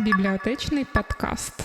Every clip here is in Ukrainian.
Бібліотечний подкаст.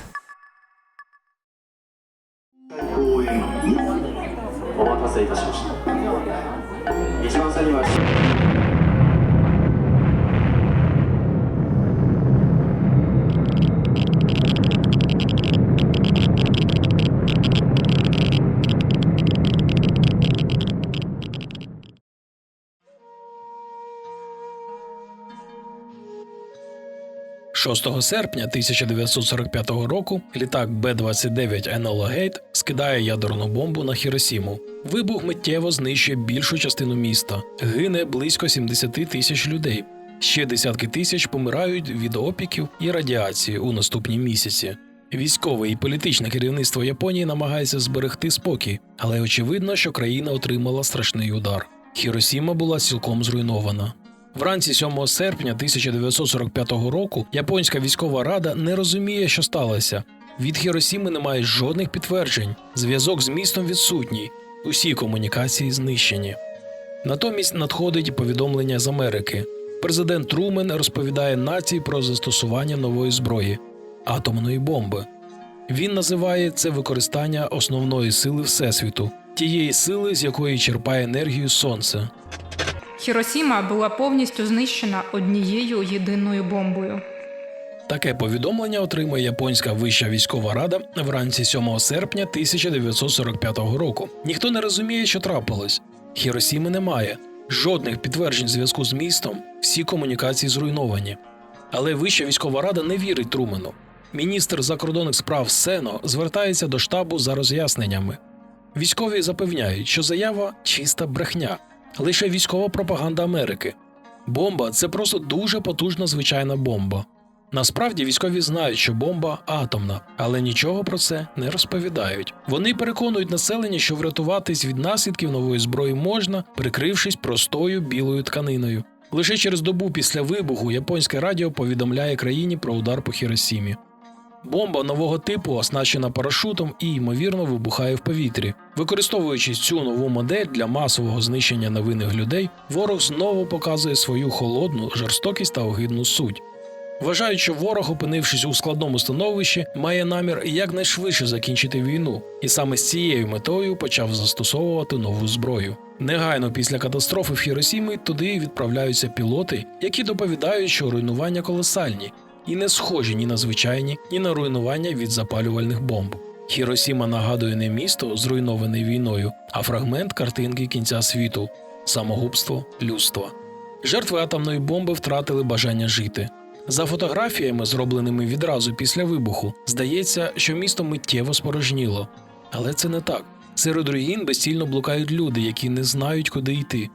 6 серпня 1945 року літак Б-29 Енола Гейт скидає ядерну бомбу на Хіросіму. Вибух миттєво знищує більшу частину міста. Гине близько 70 тисяч людей. Ще десятки тисяч помирають від опіків і радіації у наступні місяці. Військове і політичне керівництво Японії намагається зберегти спокій, але очевидно, що країна отримала страшний удар. Хіросіма була цілком зруйнована. Вранці 7 серпня 1945 року японська військова рада не розуміє, що сталося. Від Хіросіми немає жодних підтверджень. Зв'язок з містом відсутній, усі комунікації знищені. Натомість надходить повідомлення з Америки. Президент Трумен розповідає нації про застосування нової зброї атомної бомби. Він називає це використання основної сили Всесвіту, тієї сили, з якої черпає енергію сонце. Хіросіма була повністю знищена однією єдиною бомбою. Таке повідомлення отримує японська вища військова рада вранці 7 серпня 1945 року. Ніхто не розуміє, що трапилось. Хіросіми немає, жодних підтверджень зв'язку з містом, всі комунікації зруйновані. Але вища військова рада не вірить Трумену. Міністр закордонних справ Сено звертається до штабу за роз'ясненнями. Військові запевняють, що заява чиста брехня, лише військова пропаганда Америки. Бомба це просто дуже потужна звичайна бомба. Насправді військові знають, що бомба атомна, але нічого про це не розповідають. Вони переконують населення, що врятуватись від наслідків нової зброї можна, прикрившись простою білою тканиною. Лише через добу після вибуху японське радіо повідомляє країні про удар по Хіросімі. Бомба нового типу оснащена парашутом і ймовірно вибухає в повітрі. Використовуючи цю нову модель для масового знищення невинних людей, ворог знову показує свою холодну, жорстокість та огидну суть. Вважають, що ворог, опинившись у складному становищі, має намір якнайшвидше закінчити війну, і саме з цією метою почав застосовувати нову зброю. Негайно після катастрофи в Хіросімі туди відправляються пілоти, які доповідають, що руйнування колосальні і не схожі ні на звичайні, ні на руйнування від запалювальних бомб. Хіросіма нагадує не місто, зруйноване війною, а фрагмент картинки кінця світу самогубство людства. Жертви атомної бомби втратили бажання жити. За фотографіями, зробленими відразу після вибуху, здається, що місто миттєво спорожніло. Але це не так. Серед руїн безцільно блукають люди, які не знають, куди йти.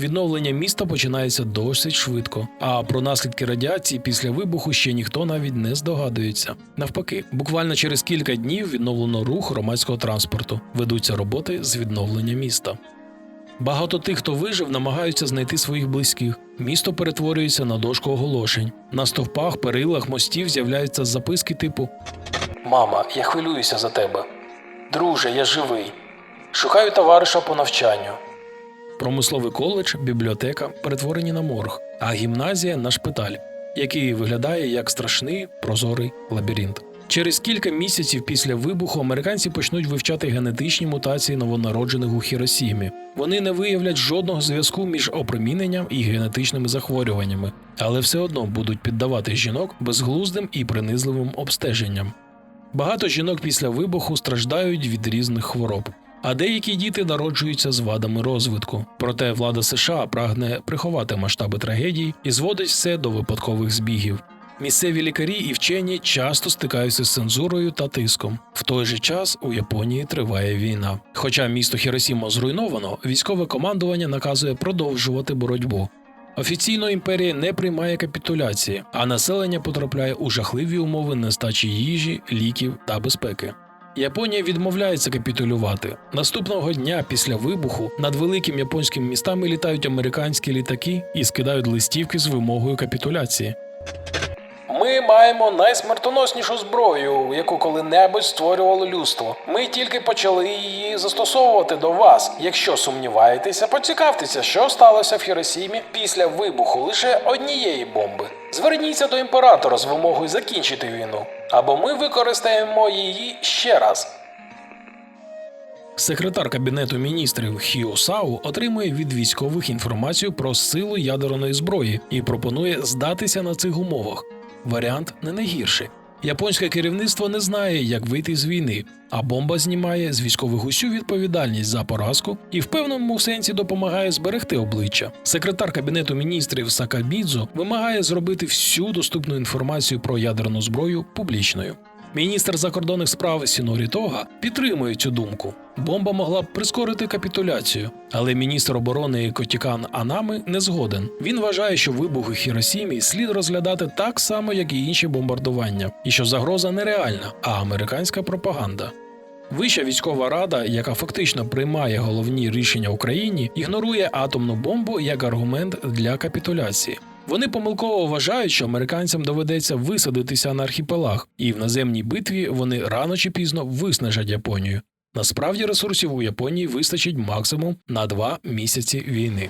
Відновлення міста починається досить швидко, а про наслідки радіації після вибуху ще ніхто навіть не здогадується. Навпаки, буквально через кілька днів відновлено рух громадського транспорту, ведуться роботи з відновлення міста. Багато тих, хто вижив, намагаються знайти своїх близьких. Місто перетворюється на дошку оголошень. На стовпах, перилах, мостів з'являються записки типу Мама, я хвилююся за тебе. Друже, я живий. Шукаю товариша по навчанню. Промисловий коледж, бібліотека перетворені на морг, а гімназія на шпиталь, який виглядає як страшний прозорий лабіринт. Через кілька місяців після вибуху американці почнуть вивчати генетичні мутації новонароджених у Хіросімі. Вони не виявлять жодного зв'язку між опроміненням і генетичними захворюваннями, але все одно будуть піддавати жінок безглуздим і принизливим обстеженням. Багато жінок після вибуху страждають від різних хвороб, а деякі діти народжуються з вадами розвитку. Проте влада США прагне приховати масштаби трагедії і зводить все до випадкових збігів. Місцеві лікарі і вчені часто стикаються з цензурою та тиском. В той же час у Японії триває війна. Хоча місто Хіросіма зруйновано, військове командування наказує продовжувати боротьбу. Офіційно імперія не приймає капітуляції, а населення потрапляє у жахливі умови нестачі їжі, ліків та безпеки. Японія відмовляється капітулювати. Наступного дня після вибуху над великим японськими містами літають американські літаки і скидають листівки з вимогою капітуляції. Ми маємо найсмертоноснішу зброю, яку коли-небудь створювало людство. Ми тільки почали її застосовувати до вас. Якщо сумніваєтеся, поцікавтеся, що сталося в Хіросімі після вибуху лише однієї бомби. Зверніться до імператора з вимогою закінчити війну, або ми використаємо її ще раз. Секретар Кабінету міністрів Хіо Сау отримує від військових інформацію про силу ядерної зброї і пропонує здатися на цих умовах. Варіант не найгірший. Японське керівництво не знає, як вийти з війни, а бомба знімає з військових усю відповідальність за поразку і в певному сенсі допомагає зберегти обличчя. Секретар кабінету міністрів Сакабідзо вимагає зробити всю доступну інформацію про ядерну зброю публічною. Міністр закордонних справ Сінорі Тога підтримує цю думку. Бомба могла б прискорити капітуляцію, але міністр оборони Котікан Анами не згоден. Він вважає, що вибух у Хіросімі слід розглядати так само, як і інші бомбардування, і що загроза не реальна, а американська пропаганда. Вища військова рада, яка фактично приймає головні рішення Україні, ігнорує атомну бомбу як аргумент для капітуляції. Вони помилково вважають, що американцям доведеться висадитися на архіпелаг, і в наземній битві вони рано чи пізно виснажать Японію. Насправді ресурсів у Японії вистачить максимум на два місяці війни.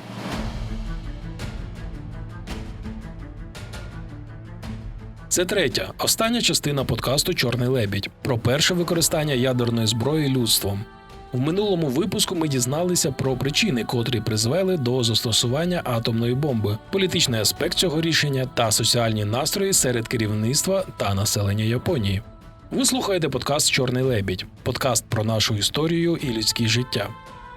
Це третя, остання частина подкасту Чорний лебідь про перше використання ядерної зброї людством. В минулому випуску ми дізналися про причини, котрі призвели до застосування атомної бомби, політичний аспект цього рішення та соціальні настрої серед керівництва та населення Японії. Ви слухаєте подкаст Чорний лебідь, подкаст про нашу історію і людське життя.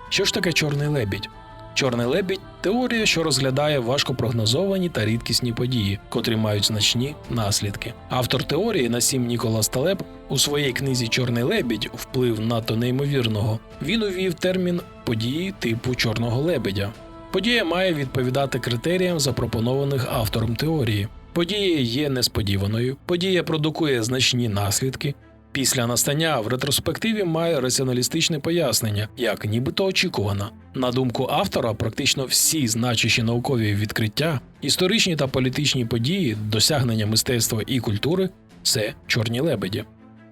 Що ж таке чорний лебідь? Чорний лебідь теорія, що розглядає важкопрогнозовані та рідкісні події, котрі мають значні наслідки. Автор теорії Насім Ніколас Талеб у своїй книзі Чорний лебідь вплив надто неймовірного. Він увів термін події типу чорного лебедя. Подія має відповідати критеріям, запропонованих автором теорії. Подія є несподіваною, подія продукує значні наслідки. Після настання в ретроспективі має раціоналістичне пояснення, як нібито очікувана. На думку автора, практично всі значущі наукові відкриття, історичні та політичні події, досягнення мистецтва і культури це чорні лебеді.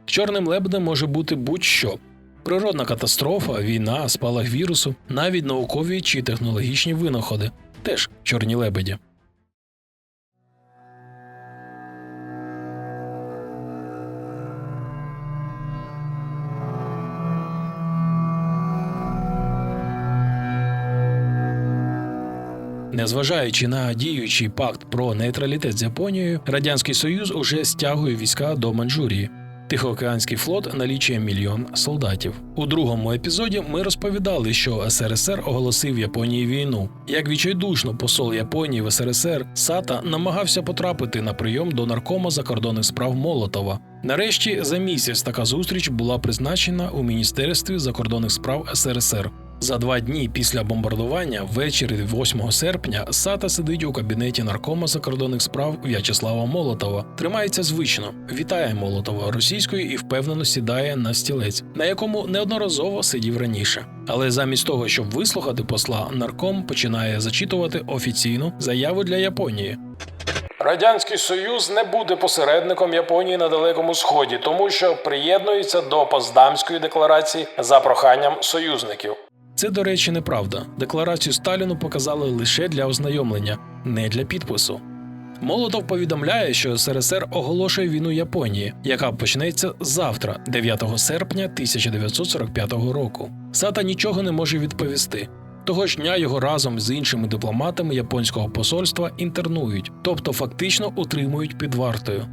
Чорним лебедем може бути будь-що. Природна катастрофа, війна, спалах вірусу, навіть наукові чи технологічні винаходи теж чорні лебеді. Незважаючи на діючий пакт про нейтралітет з Японією, Радянський Союз уже стягує війська до Маньчжурії. Тихоокеанський флот налічує мільйон солдатів. У другому епізоді ми розповідали, що СРСР оголосив Японії війну. Як відчайдушно посол Японії в СРСР Сата намагався потрапити на прийом до наркома закордонних справ Молотова. Нарешті за місяць така зустріч була призначена у Міністерстві закордонних справ СРСР. За два дні після бомбардування, ввечері 8 серпня, Сата сидить у кабінеті наркома закордонних справ В'ячеслава Молотова. Тримається звично, вітає Молотова російською і впевнено сідає на стілець, на якому неодноразово сидів раніше. Але замість того, щоб вислухати посла, нарком починає зачитувати офіційну заяву для Японії. Радянський Союз не буде посередником Японії на Далекому Сході, тому що приєднується до Поздамської декларації за проханням союзників. Це, до речі, неправда. Декларацію Сталіну показали лише для ознайомлення, не для підпису. Молотов повідомляє, що СРСР оголошує війну Японії, яка почнеться завтра, 9 серпня 1945 року. Сата нічого не може відповісти. Того ж дня його разом з іншими дипломатами японського посольства інтернують, тобто фактично утримують під вартою.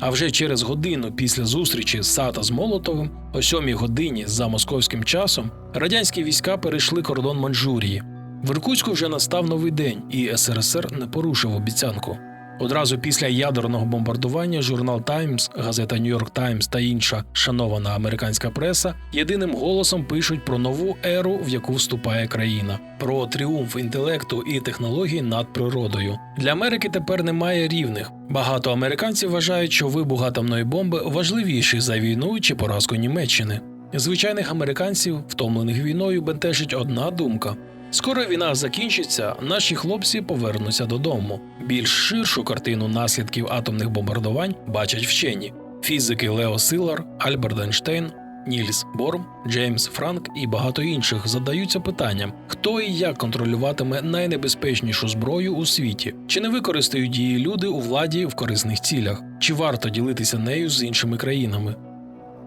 А вже через годину після зустрічі Сата з Молотовим, о сьомій годині за московським часом, радянські війська перейшли кордон Манчжурії. В Іркутську вже настав новий день, і СРСР не порушив обіцянку. Одразу після ядерного бомбардування журнал Таймс, газета Нью-Йорк Таймс та інша шанована американська преса єдиним голосом пишуть про нову еру, в яку вступає країна, про тріумф інтелекту і технологій над природою. Для Америки тепер немає рівних. Багато американців вважають, що вибух атомної бомби важливіший за війну чи поразку Німеччини. Звичайних американців, втомлених війною, бентежить одна думка. Скоро війна закінчиться, наші хлопці повернуться додому. Більш ширшу картину наслідків атомних бомбардувань бачать вчені: фізики Лео Силар, Альберт Ейнштейн, Нільс Борм, Джеймс Франк і багато інших задаються питанням, хто і як контролюватиме найнебезпечнішу зброю у світі, чи не використають її люди у владі в корисних цілях, чи варто ділитися нею з іншими країнами.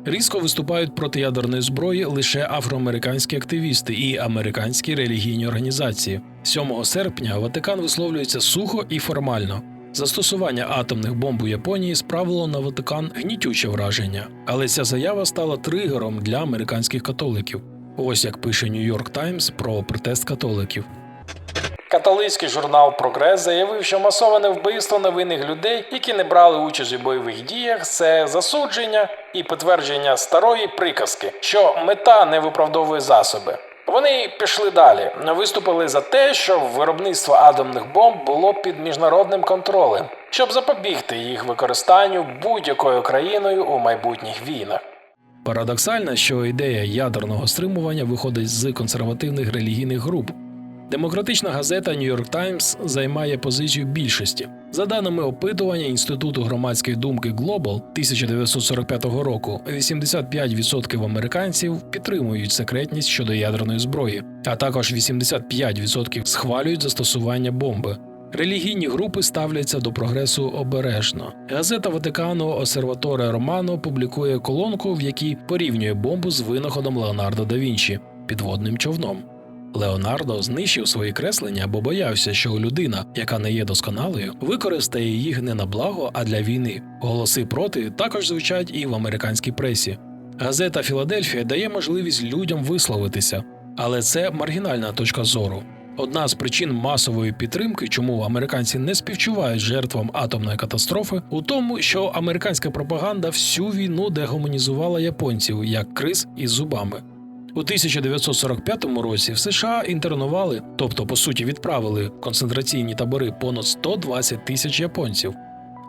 Різко виступають проти ядерної зброї лише афроамериканські активісти і американські релігійні організації. 7 серпня Ватикан висловлюється сухо і формально. Застосування атомних бомб у Японії справило на Ватикан гнітюче враження, але ця заява стала тригером для американських католиків. Ось як пише Нью-Йорк Таймс про протест католиків. Католицький журнал Прогрес заявив, що масоване вбивство невинних людей, які не брали участь у бойових діях, це засудження і підтвердження старої приказки, що мета не виправдовує засоби. Вони пішли далі, виступили за те, що виробництво атомних бомб було під міжнародним контролем, щоб запобігти їх використанню будь-якою країною у майбутніх війнах. Парадоксально, що ідея ядерного стримування виходить з консервативних релігійних груп. Демократична газета York Times займає позицію більшості. За даними опитування Інституту громадської думки Global 1945 року, 85% американців підтримують секретність щодо ядерної зброї, а також 85% схвалюють застосування бомби. Релігійні групи ставляться до прогресу обережно. Газета Ватикану Осерваторе Романо публікує колонку, в якій порівнює бомбу з винаходом Леонардо да Вінчі підводним човном. Леонардо знищив свої креслення, бо боявся, що людина, яка не є досконалою, використає їх не на благо, а для війни. Голоси проти також звучать і в американській пресі. Газета Філадельфія дає можливість людям висловитися, але це маргінальна точка зору. Одна з причин масової підтримки, чому американці не співчувають жертвам атомної катастрофи, у тому, що американська пропаганда всю війну дегуманізувала японців як криз із зубами. У 1945 році в США інтернували, тобто по суті відправили в концентраційні табори понад 120 тисяч японців.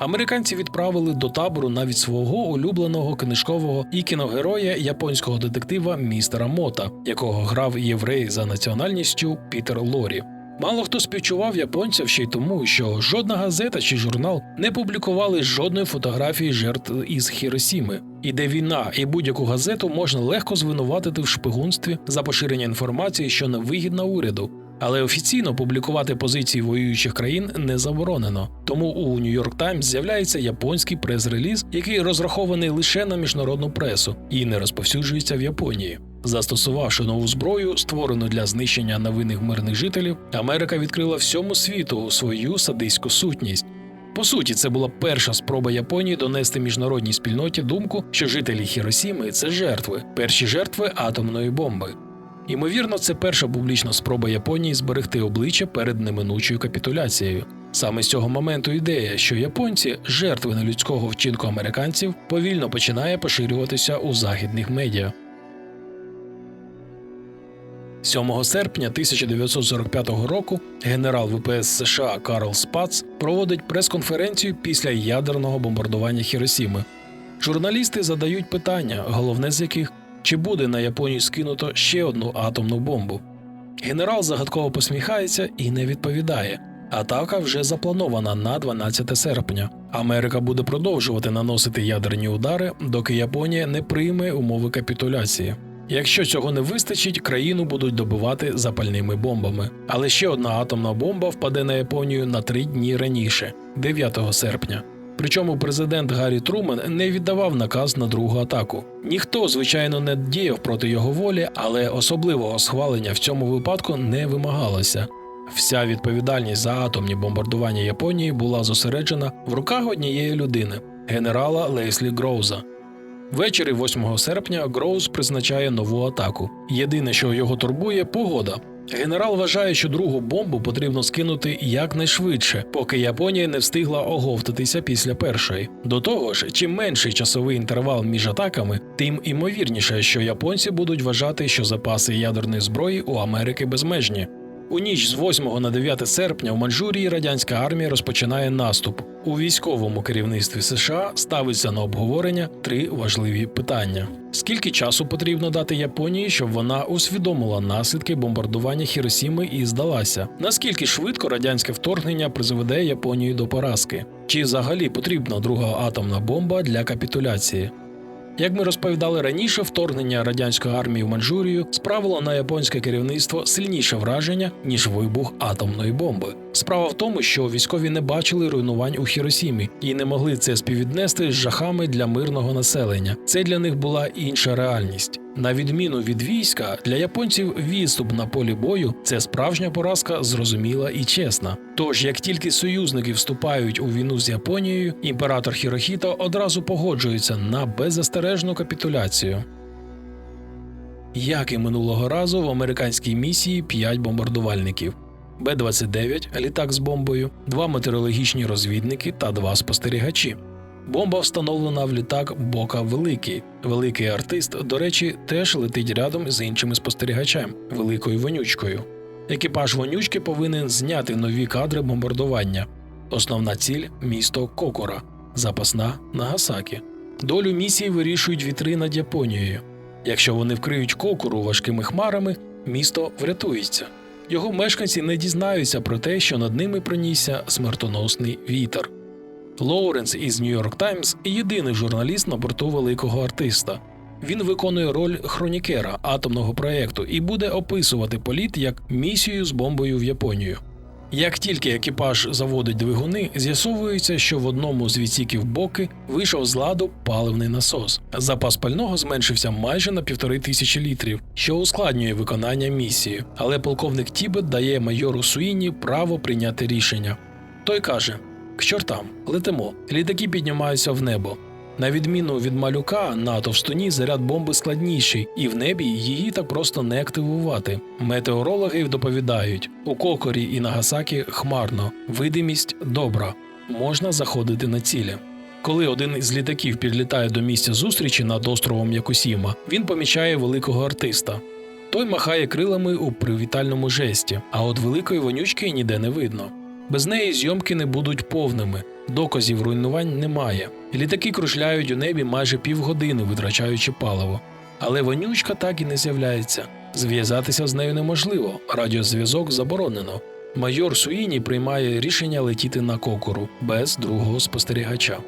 Американці відправили до табору навіть свого улюбленого книжкового і кіногероя японського детектива містера Мота, якого грав єврей за національністю Пітер Лорі. Мало хто співчував японців ще й тому, що жодна газета чи журнал не публікували жодної фотографії жертв із Хіросіми. Іде війна, і будь-яку газету можна легко звинуватити в шпигунстві за поширення інформації, що не вигідна уряду. Але офіційно публікувати позиції воюючих країн не заборонено. Тому у York Times з'являється японський прес-реліз, який розрахований лише на міжнародну пресу і не розповсюджується в Японії. Застосувавши нову зброю, створену для знищення невинних мирних жителів, Америка відкрила всьому світу свою садистську сутність. По суті, це була перша спроба Японії донести міжнародній спільноті думку, що жителі Хіросіми це жертви, перші жертви атомної бомби. Ймовірно, це перша публічна спроба Японії зберегти обличчя перед неминучою капітуляцією. Саме з цього моменту ідея, що японці жертви нелюдського вчинку американців, повільно починає поширюватися у західних медіа. 7 серпня 1945 року генерал ВПС США Карл Спац проводить прес-конференцію після ядерного бомбардування Хіросіми. Журналісти задають питання, головне з яких чи буде на Японію скинуто ще одну атомну бомбу. Генерал загадково посміхається і не відповідає. Атака вже запланована на 12 серпня. Америка буде продовжувати наносити ядерні удари, доки Японія не прийме умови капітуляції. Якщо цього не вистачить, країну будуть добивати запальними бомбами. Але ще одна атомна бомба впаде на Японію на три дні раніше, 9 серпня. Причому президент Гаррі Труман не віддавав наказ на другу атаку. Ніхто, звичайно, не діяв проти його волі, але особливого схвалення в цьому випадку не вимагалося. Вся відповідальність за атомні бомбардування Японії була зосереджена в руках однієї людини генерала Лейслі Гроуза. Ввечері 8 серпня Гроуз призначає нову атаку. Єдине, що його турбує, погода. Генерал вважає, що другу бомбу потрібно скинути якнайшвидше, поки Японія не встигла оговтатися після першої. До того ж, чим менший часовий інтервал між атаками, тим імовірніше, що японці будуть вважати, що запаси ядерної зброї у Америки безмежні. У ніч з 8 на 9 серпня в Маньчжурії радянська армія розпочинає наступ. У військовому керівництві США ставиться на обговорення три важливі питання: скільки часу потрібно дати Японії, щоб вона усвідомила наслідки бомбардування Хіросіми і здалася? Наскільки швидко радянське вторгнення призведе Японію до поразки? Чи взагалі потрібна друга атомна бомба для капітуляції? Як ми розповідали раніше, вторгнення радянської армії в Маньчжурію справило на японське керівництво сильніше враження ніж вибух атомної бомби. Справа в тому, що військові не бачили руйнувань у Хіросімі і не могли це співвіднести з жахами для мирного населення. Це для них була інша реальність. На відміну від війська, для японців відступ на полі бою це справжня поразка, зрозуміла і чесна. Тож, як тільки союзники вступають у війну з Японією, імператор Хірохіто одразу погоджується на беззастережну капітуляцію. Як і минулого разу, в американській місії 5 бомбардувальників. Б-29 літак з бомбою, два метеорологічні розвідники та два спостерігачі. Бомба встановлена в літак Бока Великий. Великий артист, до речі, теж летить рядом з іншими спостерігачем великою вонючкою. Екіпаж вонючки повинен зняти нові кадри бомбардування. Основна ціль місто Кокора, запасна Нагасакі. Долю місії вирішують вітри над Японією. Якщо вони вкриють Кокуру важкими хмарами, місто врятується. Його мешканці не дізнаються про те, що над ними пронісся смертоносний вітер. Лоуренс із Нью-Йорк Таймс єдиний журналіст на борту великого артиста. Він виконує роль хронікера атомного проєкту і буде описувати політ як місію з бомбою в Японію. Як тільки екіпаж заводить двигуни, з'ясовується, що в одному з відсіків боки вийшов з ладу паливний насос. Запас пального зменшився майже на півтори тисячі літрів, що ускладнює виконання місії. Але полковник Тібет дає майору Суїні право прийняти рішення. Той каже: к чортам, летимо. Літаки піднімаються в небо. На відміну від малюка, на товстуні заряд бомби складніший, і в небі її так просто не активувати. Метеорологи доповідають: у Кокорі і Нагасакі хмарно, видимість добра, можна заходити на цілі. Коли один із літаків підлітає до місця зустрічі над островом Якусіма, він помічає великого артиста. Той махає крилами у привітальному жесті, а от великої вонючки ніде не видно. Без неї зйомки не будуть повними, доказів руйнувань немає. Літаки кружляють у небі майже півгодини, витрачаючи паливо. Але вонючка так і не з'являється. Зв'язатися з нею неможливо, радіозв'язок заборонено. Майор Суїні приймає рішення летіти на кокору без другого спостерігача.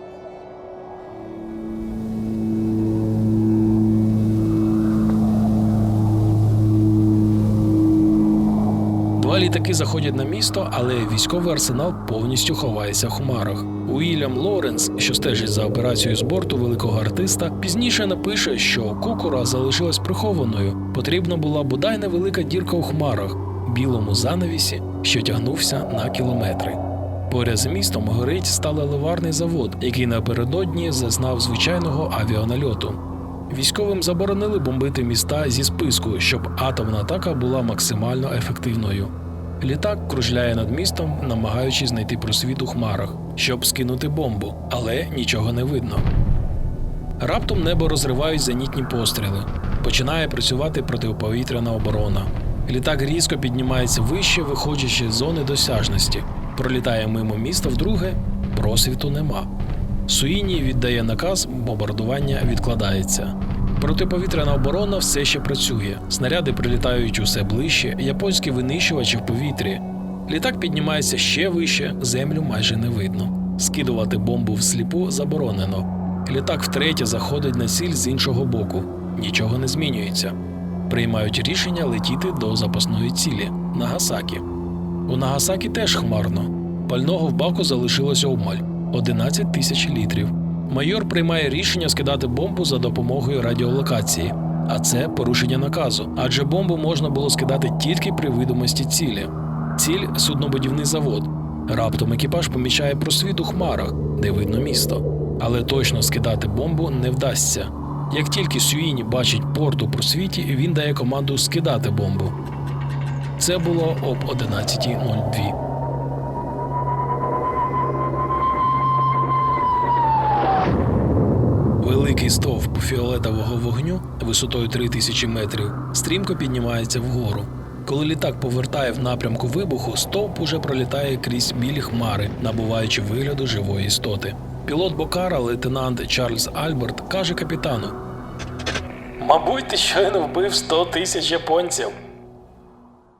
Заходять на місто, але військовий арсенал повністю ховається в хмарах. Уільям Лоренс, що стежить за операцією з борту великого артиста, пізніше напише, що кукура залишилась прихованою. Потрібна була бодай невелика дірка у хмарах, білому занавісі, що тягнувся на кілометри. Поряд з містом горить сталеливарний завод, який напередодні зазнав звичайного авіанальоту. Військовим заборонили бомбити міста зі списку, щоб атомна атака була максимально ефективною. Літак кружляє над містом, намагаючись знайти просвіт у хмарах, щоб скинути бомбу, але нічого не видно. Раптом небо розривають зенітні постріли. Починає працювати протиповітряна оборона. Літак різко піднімається вище, виходячи з зони досяжності. Пролітає мимо міста вдруге, просвіту нема. Суїні віддає наказ, бомбардування відкладається. Протиповітряна оборона все ще працює. Снаряди прилітають усе ближче, японські винищувачі в повітрі. Літак піднімається ще вище, землю майже не видно. Скидувати бомбу всліпу заборонено. Літак втретє заходить на ціль з іншого боку. Нічого не змінюється. Приймають рішення летіти до запасної цілі Нагасакі. У Нагасакі теж хмарно. Пального в баку залишилося обмаль 11 тисяч літрів. Майор приймає рішення скидати бомбу за допомогою радіолокації, а це порушення наказу, адже бомбу можна було скидати тільки при видимості цілі. Ціль суднобудівний завод. Раптом екіпаж помічає просвіт у хмарах, де видно місто. Але точно скидати бомбу не вдасться. Як тільки Сюїні бачить порт у просвіті, він дає команду скидати бомбу. Це було об 11.02. Великий стовп фіолетового вогню висотою 3000 метрів стрімко піднімається вгору. Коли літак повертає в напрямку вибуху, стовп уже пролітає крізь білі хмари, набуваючи вигляду живої істоти. Пілот Бокара, лейтенант Чарльз Альберт, каже капітану: Мабуть, ти щойно вбив 100 тисяч японців.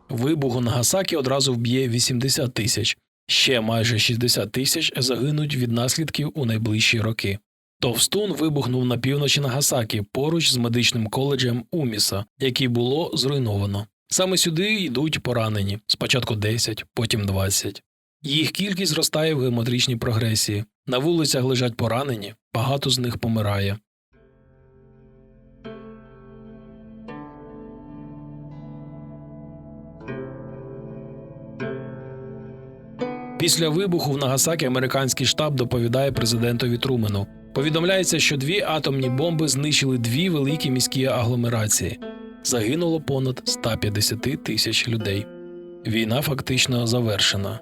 Вибух у Нагасакі одразу вб'є 80 тисяч. Ще майже 60 тисяч загинуть від наслідків у найближчі роки. Товстун вибухнув на півночі Нагасакі поруч з медичним коледжем Уміса, який було зруйновано. Саме сюди йдуть поранені спочатку 10, потім 20. Їх кількість зростає в геометричній прогресії. На вулицях лежать поранені, багато з них помирає. Після вибуху в Нагасакі американський штаб доповідає президентові Трумену. Повідомляється, що дві атомні бомби знищили дві великі міські агломерації. Загинуло понад 150 тисяч людей. Війна фактично завершена.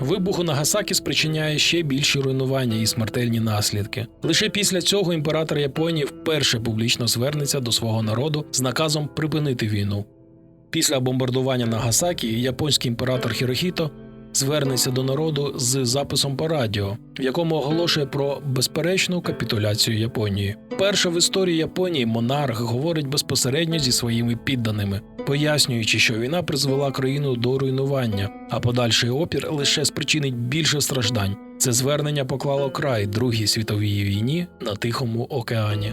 Вибух у Нагасакі спричиняє ще більші руйнування і смертельні наслідки. Лише після цього імператор Японії вперше публічно звернеться до свого народу з наказом припинити війну. Після бомбардування Нагасакі японський імператор Хірохіто звернеться до народу з записом по радіо, в якому оголошує про безперечну капітуляцію Японії. Перше в історії Японії монарх говорить безпосередньо зі своїми підданими, пояснюючи, що війна призвела країну до руйнування, а подальший опір лише спричинить більше страждань. Це звернення поклало край Другій світовій війні на Тихому океані.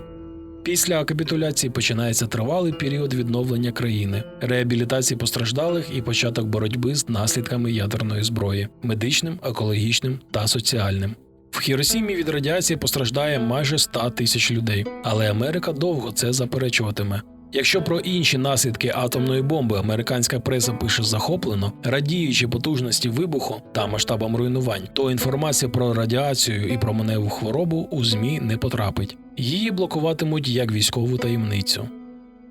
Після капітуляції починається тривалий період відновлення країни, реабілітації постраждалих і початок боротьби з наслідками ядерної зброї медичним, екологічним та соціальним. В Хіросімі від радіації постраждає майже 100 тисяч людей, але Америка довго це заперечуватиме. Якщо про інші наслідки атомної бомби американська преса пише захоплено, радіючи потужності вибуху та масштабам руйнувань, то інформація про радіацію і про маневу хворобу у ЗМІ не потрапить. Її блокуватимуть як військову таємницю.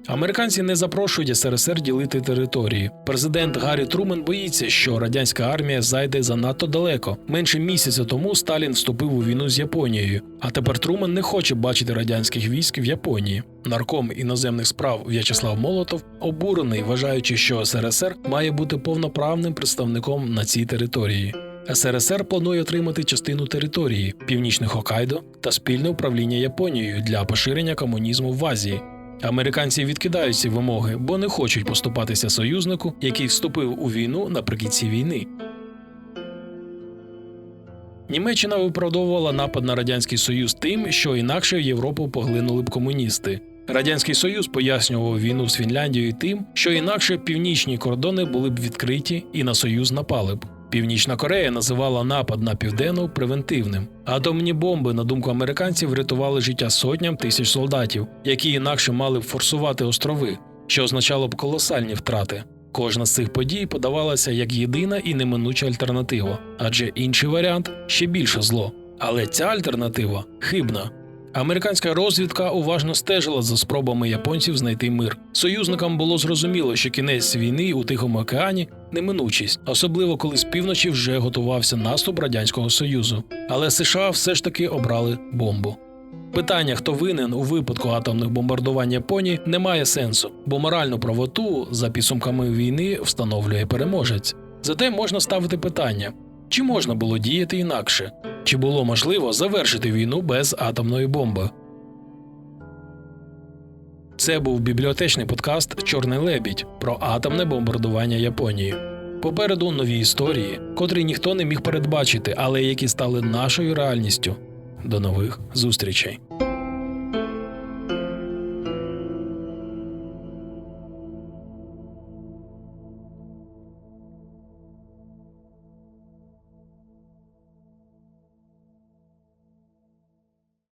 Американці не запрошують СРСР ділити території. Президент Гаррі Трумен боїться, що радянська армія зайде занадто далеко. Менше місяця тому Сталін вступив у війну з Японією, а тепер Трумен не хоче бачити радянських військ в Японії. Нарком іноземних справ В'ячеслав Молотов обурений, вважаючи, що СРСР має бути повноправним представником на цій території. СРСР планує отримати частину території північне Хокайдо та спільне управління Японією для поширення комунізму в Азії. Американці відкидають ці вимоги, бо не хочуть поступатися союзнику, який вступив у війну наприкінці війни. Німеччина виправдовувала напад на радянський союз тим, що інакше Європу поглинули б комуністи. Радянський Союз пояснював війну з Фінляндією тим, що інакше північні кордони були б відкриті і на союз напали б. Північна Корея називала напад на південну превентивним. Атомні бомби, на думку американців, врятували життя сотням тисяч солдатів, які інакше мали б форсувати острови, що означало б колосальні втрати. Кожна з цих подій подавалася як єдина і неминуча альтернатива, адже інший варіант ще більше зло. Але ця альтернатива хибна. Американська розвідка уважно стежила за спробами японців знайти мир. Союзникам було зрозуміло, що кінець війни у Тихому океані неминучість, особливо коли з півночі вже готувався наступ радянського союзу. Але США все ж таки обрали бомбу. Питання, хто винен у випадку атомних бомбардувань Японії, не має сенсу, бо моральну правоту за підсумками війни встановлює переможець. Зате можна ставити питання: чи можна було діяти інакше? Чи було можливо завершити війну без атомної бомби? Це був бібліотечний подкаст Чорний лебідь про атомне бомбардування Японії. Попереду нові історії, котрі ніхто не міг передбачити, але які стали нашою реальністю. До нових зустрічей.